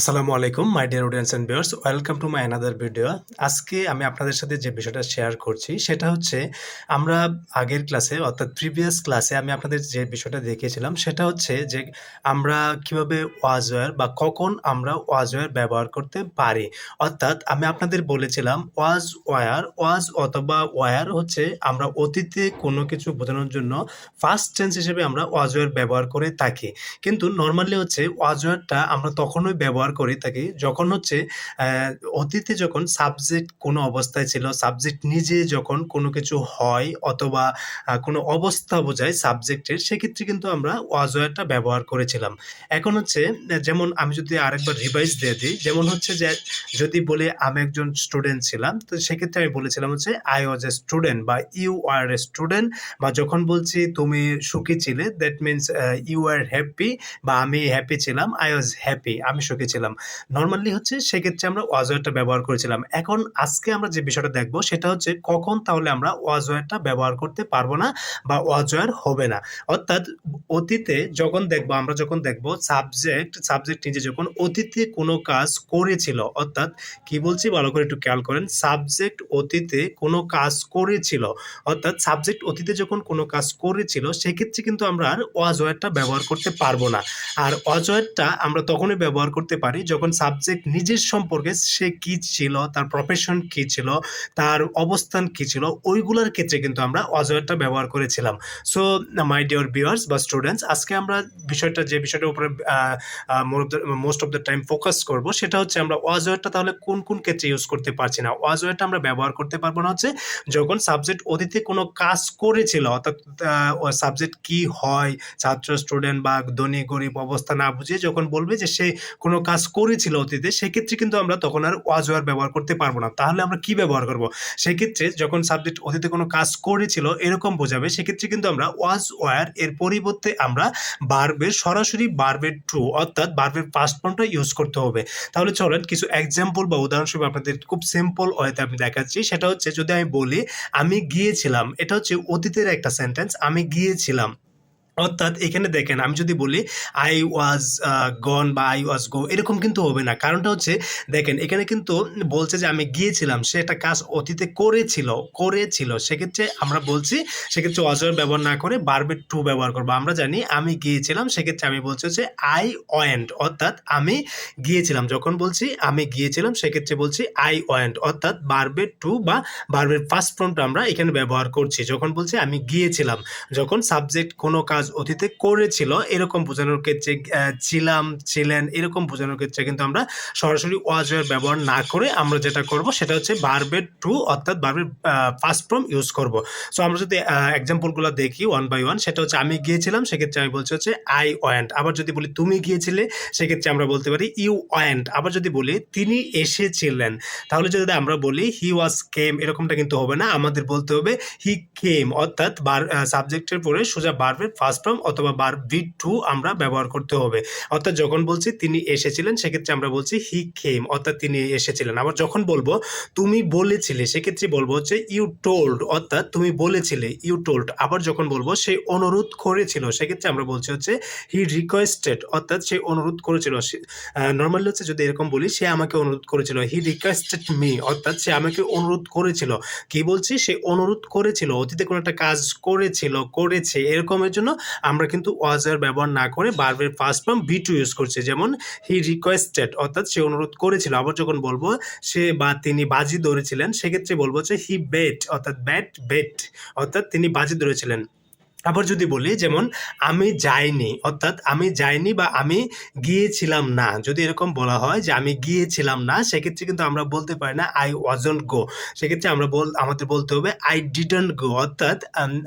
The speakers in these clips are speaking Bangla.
আসসালামু আলাইকুম my dear audience and viewers welcome to my another video আজকে আমি আপনাদের সাথে যে বিষয়টা শেয়ার করছি, সেটা হচ্ছে আমরা আগের ক্লাসে অর্থাৎ প্রিভিয়াস ক্লাসে আমি আপনাদের যে বিষয়টা দেখিয়েছিলাম, সেটা হচ্ছে যে আমরা কীভাবে ওয়াজওয়্যার বা কখন আমরা ওয়াজওয়্যার ব্যবহার করতে পারি। অর্থাৎ আমি আপনাদের বলেছিলাম ওয়াজ ওয়ার ওয়াজ অথবা ওয়ার হচ্ছে আমরা অতীতে কোনো কিছু বোঝানোর জন্য ফার্স্ট টেন্স হিসেবে আমরা ওয়াজওয়্যার ব্যবহার করে থাকি। কিন্তু নর্মালি হচ্ছে ওয়াজওয়্যারটা আমরা তখনই ব্যবহার করে থাকি, যখন হচ্ছে অতীতে যখন সাবজেক্ট কোনো অবস্থায় ছিল সাবজেক্ট নিজে যখন কোনো কিছু হয় অথবা কোনো অবস্থা বোঝায় সাবজেক্টের সেক্ষেত্রে কিন্তু আমরা ওয়াজওয়্যারটা ব্যবহার করেছিলাম। এখন হচ্ছে, যেমন আমি যদি আরেকবার রিভাইজ দিয়ে দিই, যেমন হচ্ছে যে, যদি বলে আমি একজন স্টুডেন্ট ছিলাম, তো সেক্ষেত্রে আমি বলেছিলাম হচ্ছে আই ওয়াজ এ স্টুডেন্ট বা ইউ আর এ স্টুডেন্ট বা, যখন বলছি, তুমি সুখী ছিলে that means you are happy বা, আমি হ্যাপি ছিলাম আই ওয়াজ হ্যাপি আমি সুখী ছিলাম নর্মালি হচ্ছে সেক্ষেত্রে আমরা ওয়াজওয়ারটা ব্যবহার করেছিলাম। এখন আজকে আমরা যে বিষয়টা দেখব সেটা হচ্ছে কখন তাহলে আমরা ওয়াজওয়ারটা ব্যবহার করতে পারব না বা ওয়াজওয়ার হবে না। অর্থাৎ অতীতে যখন দেখব, আমরা যখন দেখব সাবজেক্ট সাবজেক্ট নিজে যখন অতীতে কোনো কাজ করেছিল, অর্থাৎ কি বলছি ভালো করে একটু খেয়াল করেন সাবজেক্ট অতীতে কোনো কাজ করেছিল, অর্থাৎ সাবজেক্ট অতীতে যখন কোনো কাজ করেছিল, সেক্ষেত্রে কিন্তু আমরা আর ওয়াজওয়ারটা ব্যবহার করতে পারব না। আর অজয়টা আমরা তখনই ব্যবহার করতে পারি যখন সাবজেক্ট নিজের সম্পর্কে সে কি ছিল, তার প্রফেশন কি ছিল, তার অবস্থান কি ছিল, ওইগুলোর ক্ষেত্রে কিন্তু আমরা অজয়টা ব্যবহার করেছিলাম। সো মাই ডিয়ার ভিউয়ার্স বা স্টুডেন্টস আজকে আমরা বিষয়টা, যে বিষয়টার উপরে most of the time focus করব, সেটা হচ্ছে আমরা অজয়টা তাহলে কোন কোন ক্ষেত্রে ইউজ করতে পারছি না? অজয়টা আমরা ব্যবহার করতে পারব না হচ্ছে যখন সাবজেক্ট অতীতে কোনো কাজ করেছিল, অর্থাৎ সাবজেক্ট কি হয়, ছাত্র স্টুডেন্ট বা ধনী, গরিব অবস্থা না বুঝে যখন বলবে যে সে কোনো কাজ করেছিল অতীতে, সেক্ষেত্রে কিন্তু আমরা তখন আর ওয়াজওয়ার ব্যবহার করতে পারব না। তাহলে আমরা কি ব্যবহার করব? সেক্ষেত্রে যখন সাবজেক্ট অতীতে কোনো কাজ করেছিল, এরকম বোঝাবে, সেক্ষেত্রে কিন্তু আমরা ওয়াজ ওয়ার এর পরিবর্তে আমরা বার্বের সরাসরি বার্বের ট্রু অর্থাৎ বার্বের ফার্স্ট ফর্মটা ইউজ করতে হবে। তাহলে চলেন কিছু এক্সাম্পল বা উদাহরণস্বরূপ আপনাদের খুব সিম্পল ওয়েতে আমি দেখাচ্ছি। সেটা হচ্ছে যদি আমি বলি, আমি গিয়েছিলাম, এটা হচ্ছে অতীতের একটা সেন্টেন্স আমি গিয়েছিলাম। অর্থাৎ এখানে দেখেন, আমি যদি বলি আই ওয়াজ গন বা আই ওয়াজ গো এরকম কিন্তু হবে না। কারণটা হচ্ছে, দেখেন, এখানে কিন্তু বলছে যে আমি গিয়েছিলাম, সে একটা কাজ অতীতে করেছিল করেছিল। সেক্ষেত্রে আমরা বলছি, সেক্ষেত্রে অজয় ব্যবহার না করে বারবেট টু ব্যবহার করব। আমরা জানি, আমি গিয়েছিলাম, সেক্ষেত্রে আমি বলছি হচ্ছে আই ওয়েন্ট অর্থাৎ আমি গিয়েছিলাম। যখন বলছি, আমি গিয়েছিলাম, সেক্ষেত্রে বলছি আই ওয়েন্ট অর্থাৎ বারবেট টু বা বারবেট ফার্স্ট ফর্মটা আমরা এখানে ব্যবহার করছি। যখন বলছি, আমি গিয়েছিলাম, যখন সাবজেক্ট কোনো কাজ অতীতে করেছিল, এরকম বোঝানোর ক্ষেত্রে ছিলাম, ছিলেন, এরকম বোঝানোর ক্ষেত্রে কিন্তু আমরা সরাসরি ওয়াজের ব্যবহার না করে আমরা যেটা করব সেটা হচ্ছে বারবের টু অর্থাৎ বারবের ফার্স্ট ফর্ম ইউজ করব। সো আমরা যদি এক্সাম্পলগুলো দেখি ওয়ান বাই ওয়ান সেটা হচ্ছে আমি গিয়েছিলাম, সেক্ষেত্রে আমি বলছি হচ্ছে আই ওয়েন্ট আবার যদি বলি তুমি গিয়েছিলে, সেক্ষেত্রে আমরা বলতে পারি ইউ ওয়েন্ট আবার যদি বলি তিনি এসেছিলেন, তাহলে যদি আমরা বলি হি ওয়াজ কেম এরকমটা কিন্তু হবে না। আমাদের বলতে হবে হি কেম অর্থাৎ বার সাবজেক্টের পরে সোজা বার্বের ফার্স্ট ফর্ম অথবা বার ভি টু আমরা ব্যবহার করতে হবে। অর্থাৎ যখন বলছি তিনি এসেছিলেন, সেক্ষেত্রে আমরা বলছি হি কেম অর্থাৎ তিনি এসেছিলেন। আবার যখন বলব, তুমি বলেছিলে, সেক্ষেত্রে বলব হচ্ছে ইউ টোল্ড অর্থাৎ তুমি বলেছিলে ইউ টোল্ড আবার যখন বলব, সে অনুরোধ করেছিল, সেক্ষেত্রে আমরা বলছি হচ্ছে হি রিকোয়েস্টেড অর্থাৎ সে অনুরোধ করেছিল। নর্মালি হচ্ছে যদি এরকম বলি, সে আমাকে অনুরোধ করেছিল হি রিকোয়েস্টেড মি অর্থাৎ সে আমাকে অনুরোধ করেছিল। কি বলছি? সে অনুরোধ করেছিল, অতীতে কোনো একটা কাজ করেছিল, করেছে, এরকমের জন্য আমরা কিন্তু ওয়াজার ব্যবহার না করে বারবের first form be to use করছি। যেমন হি রিকোয়েস্টেড অর্থাৎ সে অনুরোধ করেছিল। আবার যখন বলব, সে বা তিনি বাজি ধরেছিলেন, সেক্ষেত্রে বলব যে হি বেট অর্থাৎ ব্যাট বেট অর্থাৎ তিনি বাজি ধরেছিলেন। আবার যদি বলি, যেমন আমি যাইনি, অর্থাৎ আমি যাইনি বা আমি গিয়েছিলাম না, যদি এরকম বলা হয় যে আমি গিয়েছিলাম না, সেক্ষেত্রে কিন্তু আমরা বলতে পারি না আই ওয়াজন্ট গো সেক্ষেত্রে আমরা বল, আমাদের বলতে হবে আই ডিডন্ট গো অর্থাৎ,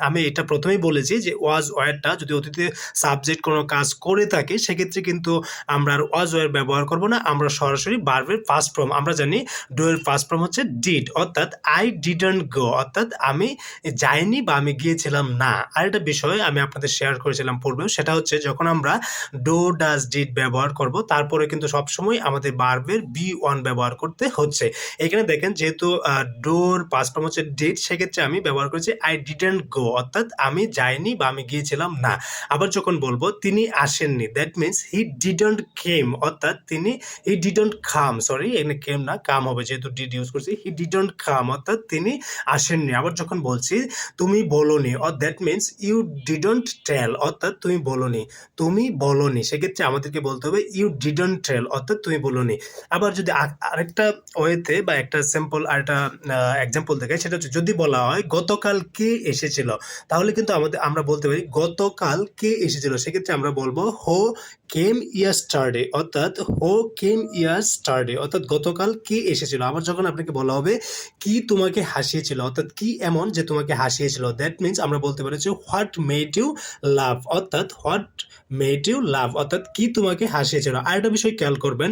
আমি এটা প্রথমেই বলেছি যে ওয়াজ ওয়ারটা যদি অতীতে সাবজেক্ট কোনো কাজ করে থাকে, সেক্ষেত্রে কিন্তু আমরা আর ওয়াজ ওয়ার ব্যবহার করব না, আমরা সরাসরি বার্বের ফার্স্ট ফর্ম আমরা জানি ডো এর ফার্স্ট ফর্ম হচ্ছে ডিড অর্থাৎ আই ডিডন্ট গো অর্থাৎ, আমি যাইনি বা আমি গিয়েছিলাম না। আর এটা বিষয় আমি আপনাদের শেয়ার করেছিলাম পূর্বেও, সেটা হচ্ছে যখন আমরা ডো ডাজ ডিড ব্যবহার করব, তারপরে কিন্তু সবসময় আমাদের বার্বের বি ওয়ান ব্যবহার করতে হচ্ছে। এখানে দেখেন যেহেতু ডোর পাঁচ ফর্ম হচ্ছে ডিড সেক্ষেত্রে আমি ব্যবহার করেছি আই ডিডেন্ট গো অর্থাৎ আমি যাইনি বা আমি গিয়েছিলাম না। আবার যখন বলব, তিনি আসেননি that means he didn't came অর্থাৎ তিনি হি ডিডন্ট খাম সরি এখানে কেম না কাম হবে, যেহেতু ডিড ইউজ করছি হি ডিডন্ট খাম অর্থাৎ তিনি আসেননি। আবার যখন বলছি, তুমি বলনি or that means you didn't tell অর্থাৎ তুমি বলনি তুমি বলনি, সেক্ষেত্রে আমাদেরকে বলতে হবে ইউ ডিডন্ট টেল অর্থাৎ তুমি বলনি। আবার যদি আরেকটা ওয়েতে বা একটা সিম্পল আরেকটা এক্সাম্পল দেখাই, সেটা হচ্ছে যদি বলা হয়, গতকাল কে এসেছিল? তাহলে কিন্তু আমাদের আমরা বলতে পারি, গতকাল কে এসেছিল? সেক্ষেত্রে আমরা বলব, হো কেম ইয়াস্টারডে, অর্থাৎ হো কেম ইয়াস্টারডে, অর্থাৎ গতকাল কে এসেছিল? আবার যখন আপনাকে বলা হবে, কি তোমাকে হাসিয়েছিল? অর্থাৎ কি এমন যে তোমাকে হাসিয়েছিল? দ্যাট মিন্স আমরা বলতে পারি যে হোয়াট মেড ইউ লাভ অর্থাৎ হোয়াট মেড ইউ লাভ অর্থাৎ কি তোমাকে হাসিয়েছিল? আরেকটা বিষয় খেয়াল করবেন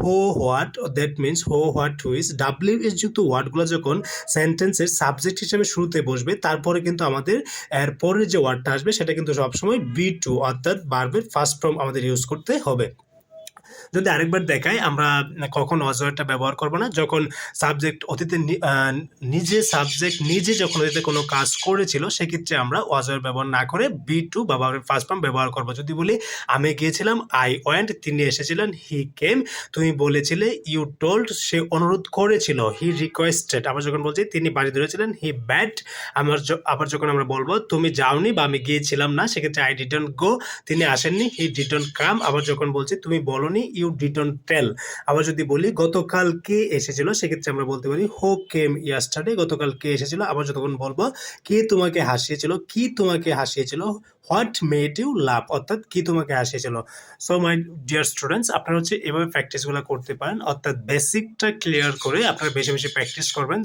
who what that means who what which W S যুক্ত ওয়ার্ডগুলো যখন সেন্টেন্সের সাবজেক্ট হিসেবে শুরুতে বসবে, তারপরে কিন্তু আমাদের এর পরের যে ওয়ার্ডটা আসবে, সেটা কিন্তু সবসময় বি টু অর্থাৎ বারবের ফার্স্ট ফর্ম আমাদের ইউজ করতে হবে। যদি আরেকবার দেখাই, আমরা কখন অজয়টা ব্যবহার করব না। যখন সাবজেক্ট অতীতে নিজে সাবজেক্ট নিজে যখন অতীতে কোনো কাজ করেছিল, সেক্ষেত্রে আমরা অজয়ের ব্যবহার না করে বি টু বা ফার্স্ট ফর্ম ব্যবহার করব। যদি বলি, আমি গিয়েছিলাম আই ওয়েন্ট তিনি এসেছিলেন হি কেম তুমি বলেছিলে ইউ টোল্ড সে অনুরোধ করেছিল হি রিকোয়েস্টেড আবার যখন বলছি, তিনি বাড়ি ধরেছিলেন হি ব্যাট আমার আবার যখন আমরা বলব, তুমি যাওনি বা আমি গিয়েছিলাম না, সেক্ষেত্রে আই ডিডন্ট গো তিনি আসেননি হি ডিডন্ট কাম আবার যখন বলছি, তুমি বলনি ইউ ডিডন্ট টেল। আবার যদি বলি, গতকাল কে এসেছিল? সেক্ষেত্রে আমরা বলতে পারি, হো কেম ইয়াস্টারডে। গতকাল কে এসেছিল? আবার যতক্ষণ বলব, কে তোমাকে হাসিয়েছিল? কি তোমাকে হাসিয়েছিল? What made you love? অর্থাৎ কি তোমাকে হাসিয়েছিল? সো মাই ডিয়ার স্টুডেন্টস আপনারা হচ্ছে এভাবে প্র্যাকটিসগুলো করতে পারেন। অর্থাৎ বেসিকটা ক্লিয়ার করে আপনারা বেশি বেশি প্র্যাকটিস করবেন।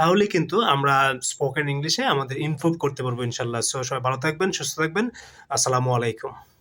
তাহলে কিন্তু আমরা স্পোকেন ইংলিশে আমাদের ইমপ্রুভ করতে পারব ইনশাল্লাহ। সো সবাই ভালো থাকবেন, সুস্থ থাকবেন। আসসালামু আলাইকুম।